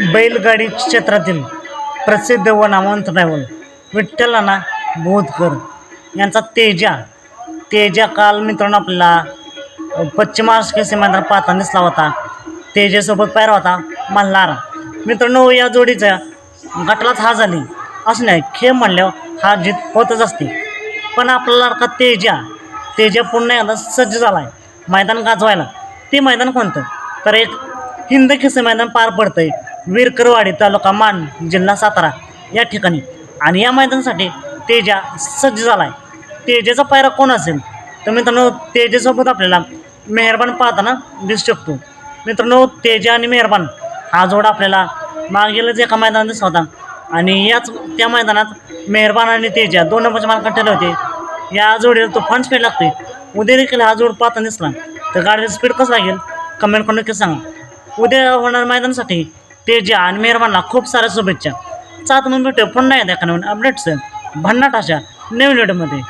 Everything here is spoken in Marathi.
बैलगाडी क्षेत्रातील प्रसिद्ध व नामवंत ड्रायव्हर विठ्ठलाना बोधकर यांचा तेजा तेजा काल मित्रांनो आपल्याला पश्चिम महाराष्ट्र मैदान दिसला होता. तेजेसोबत पायरा होता मल्हार. मित्रांनो या जोडीचा गटलाच हा झाली. असं नाही खेळ म्हणल्यावर हा जीत होतच असते. पण आपल्याला का तेजा तेजा पुन्हा एकदा सज्ज झाला आहे मैदान गाजवायला. ते मैदान कोणतं? तर एक हिंद खिसे मैदान पार पडतं आहे विरकरवाडी तालुका मान जिल्हा सातारा या ठिकाणी. आणि या मैदानासाठी तेजा सज्ज झाला आहे तेजेचा पायरा कोण असेल? तर मित्रांनो तेजेसोबत आपल्याला मेहरबान पाहताना दिसू शकतो. मित्रांनो तेजा आणि मेहरबान हा जोड आपल्याला मागीलच एका मैदानात दिसला होता. आणि याच त्या मैदानात मेहरबान आणि तेजा दोन नंबरचे मार्क ठरले होते. या जोडीला तुफान स्पीड लागते उद्या देखील हा जोड पाहताना दिसला. तर गाडीचा स्पीड कसं लागेल? कमेंट करून नक्की सांगा. उद्या होणार मैदानासाठी तेजा आणि मेहरबानला खूप साऱ्या शुभेच्छा. सात म्हणून भेटू पुन्हा एकदा एका नवीन अपडेट्स भन्नाट अशा नवीन व्हिडिओमध्ये